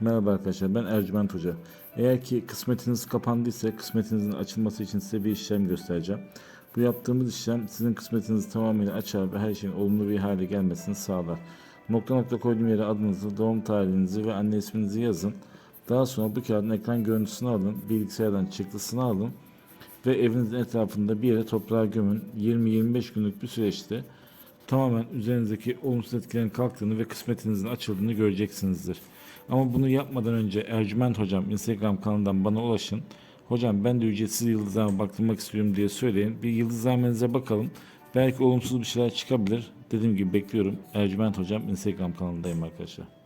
Merhaba arkadaşlar ben Ercüment Hoca. Eğer ki kısmetiniz kapandıysa kısmetinizin açılması için size bir işlem göstereceğim. Bu yaptığımız işlem sizin kısmetinizi tamamıyla açar ve her şeyin olumlu bir hale gelmesini sağlar. Nokta nokta koyduğum yere adınızı, doğum tarihinizi ve anne isminizi yazın. Daha sonra bu kağıdın ekran görüntüsünü alın, bilgisayardan çıktısını alın ve evinizin etrafında bir yere toprağa gömün. 20-25 günlük bir süreçte tamamen üzerinizdeki olumsuz etkilerin kalktığını ve kısmetinizin açıldığını göreceksinizdir. Ama bunu yapmadan önce Ercüment Hocam Instagram kanalından bana ulaşın. Hocam ben de ücretsiz yıldızlarıma baktırmak istiyorum diye söyleyin. Bir yıldızlarınıza bakalım. Belki olumsuz bir şeyler çıkabilir. Dediğim gibi bekliyorum. Ercüment Hocam Instagram kanalındayım arkadaşlar.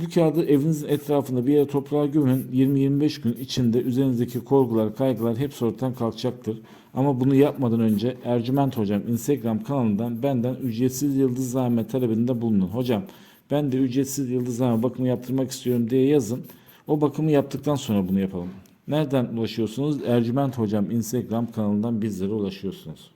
Bu kağıdı evinizin etrafında bir yere toprağa gömün. 20-25 gün içinde üzerinizdeki korkular, kaygılar hepsi ortadan kalkacaktır. Ama bunu yapmadan önce Ercüment Hocam Instagram kanalından benden ücretsiz yıldızlame talebinde bulunun. Hocam ben de ücretsiz yıldızlame bakımı yaptırmak istiyorum diye yazın. O bakımı yaptıktan sonra bunu yapalım. Nereden ulaşıyorsunuz? Ercüment Hocam Instagram kanalından bizlere ulaşıyorsunuz.